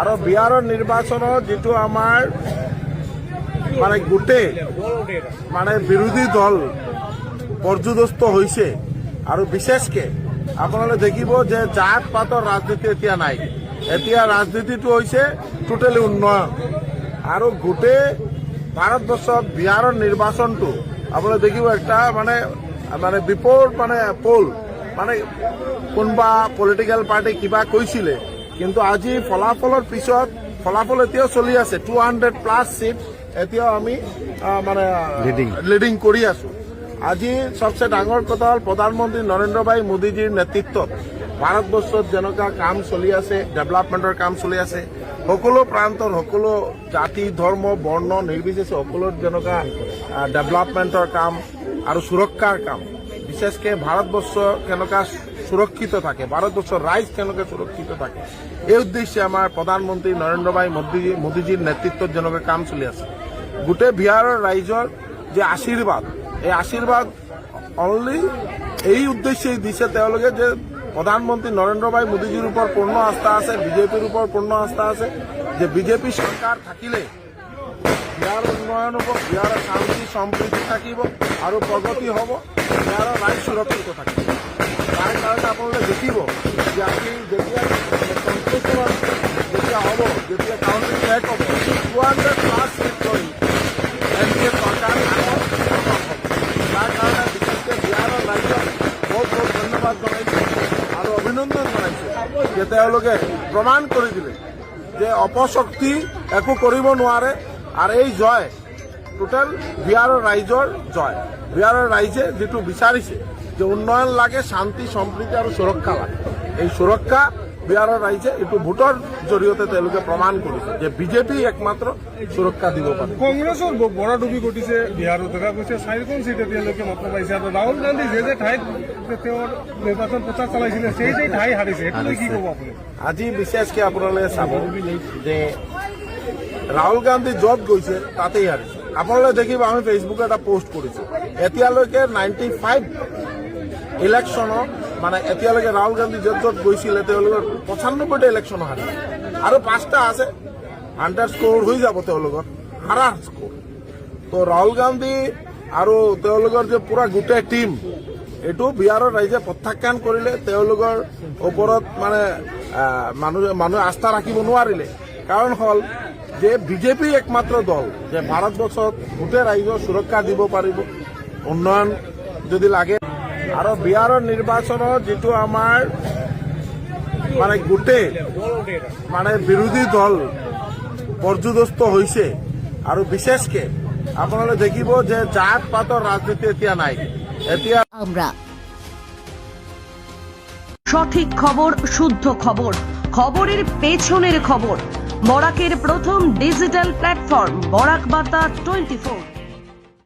আৰু বিহাৰৰ নিৰ্বাচনত যিটো আমাৰ মানে গোটেই মানে বিৰোধী দল পৰ্যদস্ত হৈছে আৰু বিশেষকে আপোনালোকে দেখিব যে জাত পাতৰ ৰাজনীতি এতিয়া নাই। এতিয়া ৰাজনীতিটো হৈছে টোটেলি উন্নয়ন। আৰু গোটেই ভাৰতবৰ্ষত বিহাৰৰ নিৰ্বাচনটো আপোনালোকে দেখিব একটা মানে মানে বিপদ মানে পল মানে কোনোবা পলিটিকেল পাৰ্টি কিবা কৈছিলে কিন্তু আজি ফলাফলৰ পিছত ফলাফল এতিয়াও চলি আছে। টু হাণ্ড্ৰেড প্লাছ চিট এতিয়াও আমি মানে লিডিং কৰি আছো। আজি সবচে ডাঙৰ কথা হ'ল প্ৰধানমন্ত্ৰী নৰেন্দ্ৰ ভাই মোদীজীৰ নেতৃত্বত ভাৰতবৰ্ষত যেনেকুৱা কাম চলি আছে ডেভেলপমেণ্টৰ কাম চলি আছে সকলো প্ৰান্তৰ সকলো জাতি ধৰ্ম বৰ্ণ নিৰ্বিশেষে সকলো যেনেকুৱা ডেভেলপমেণ্টৰ কাম আৰু সুৰক্ষাৰ কাম বিশেষকে ভাৰতবৰ্ষ কেনেকুৱা সুৰক্ষিত থাকে। ভাৰতবৰ্ষৰ ৰাইজ কেনেকৈ সুৰক্ষিত থাকে? এই উদ্দেশ্যে আমাৰ প্ৰধানমন্ত্ৰী নৰেন্দ্ৰ ভাই মোদী মোদীজীৰ নেতৃত্বত যেনেকৈ কাম চলি আছে গোটেই বিহাৰৰ ৰাইজৰ যে আশীৰ্বাদ এই আশীৰ্বাদ অনলি এই উদ্দেশ্যেই দিছে তেওঁলোকে যে প্ৰধানমন্ত্ৰী নৰেন্দ্ৰ ভাই মোদীজীৰ ওপৰত পূৰ্ণ আস্থা আছে বিজেপিৰ ওপৰত পূৰ্ণ আস্থা আছে, যে বিজেপি চৰকাৰ থাকিলে বিহাৰৰ উন্নয়ন হ'ব বিহাৰৰ শান্তি সম্প্ৰীতি থাকিব আৰু প্ৰগতি হ'ব বিহাৰৰ ৰাইজ সুৰক্ষিত থাকিব। তাৰ কাৰণে আপোনালোকে দেখিব যে আমি যেতিয়া কনষ্টিটিউশ্যন যেতিয়া হ'ব যেতিয়া কাউণ্টিং শেষ হ'ব। টু হাণ্ড্ৰেড প্লাছ চিট লৈ এন ডি এ চৰকাৰ আগত তাৰ কাৰণে বিহাৰৰ ৰাইজক বহুত বহুত ধন্যবাদ জনাইছোঁ আৰু অভিনন্দন জনাইছোঁ যে তেওঁলোকে প্ৰমাণ কৰি দিলে যে অপশক্তি একো কৰিব নোৱাৰে আৰু এই জয় টোটেল বিহাৰৰ ৰাইজৰ জয়। বিহাৰৰ ৰাইজে যিটো বিচাৰিছে যে উন্নয়ন লাগে শান্তি সম্প্ৰীতি আৰু সুৰক্ষা লাগে। এই সুৰক্ষা বিহাৰৰ ৰাইজে এইটো ভোটৰ জৰিয়তে তেওঁলোকে প্ৰমাণ কৰিছে যে বিজেপি একমাত্ৰ সুৰক্ষা দিব পাৰে কংগ্ৰেছৰ ব- বৰাডুবি ঘটিছে বিহাৰত দেখা গৈছে চাৰিখন চিট এতিয়ালৈকে মাত্ৰ পাইছে। আৰু ৰাহুল গান্ধী যে যে ঠাইত তেওঁৰ নিৰ্বাচন প্ৰচাৰ চলাইছিলে সেই সেই ঠাই হাৰিছে সেইটো কি ক'ব আপুনি? আজি বিশেষকে আপোনালোকে চাব যে ৰাহুল গান্ধী য'ত গৈছে তাতেই হাৰিছে। আপোনালোকে দেখিব আমি ফেচবুকত এটা পোষ্ট কৰিছো। এতিয়ালৈকে নাইণ্টি ফাইভ ইলেকশ্যনত মানে এতিয়ালৈকে ৰাহুল গান্ধী য'ত য'ত গৈছিলে, তেওঁলোকৰ পঁচানব্বৈটা ইলেকশ্যন হাৰিছে আৰু পাঁচটা আছে হাণ্ড্ৰেড স্ক'ৰ হৈ যাব তেওঁলোকৰ হাৰা স্ক'ৰ। তো ৰাহুল গান্ধী আৰু তেওঁলোকৰ যে পুৰা গোটেই টীম এইটো বিহাৰৰ ৰাইজে প্ৰত্যাখ্যান কৰিলে, তেওঁলোকৰ ওপৰত মানে মানুহে মানুহে আস্থা ৰাখিব নোৱাৰিলে। কাৰণ হ'ল যে বিজেপি একমাত্ৰ দল, যে ভাৰতবৰ্ষত গোটেই ৰাইজৰ সুৰক্ষা দিব পাৰিব, উন্নয়ন যদি লাগে। আৰু বিহাৰৰ নিৰ্বাচনত যিটো আমাৰ মানে গোটেই মানে বিৰোধী দল পৰ্যদস্ত হৈছে আৰু বিশেষকে আপোনালোকে দেখিব যে জাত পাতৰ ৰাজনীতি এতিয়া নাই। এতিয়া আমরা সঠিক খবর শুদ্ধ খবর খবরের পেছনের খবর বরাকের প্রথম ডিজিটাল প্ল্যাটফর্ম বরাক বার্তা টোয়েন্টি ফোর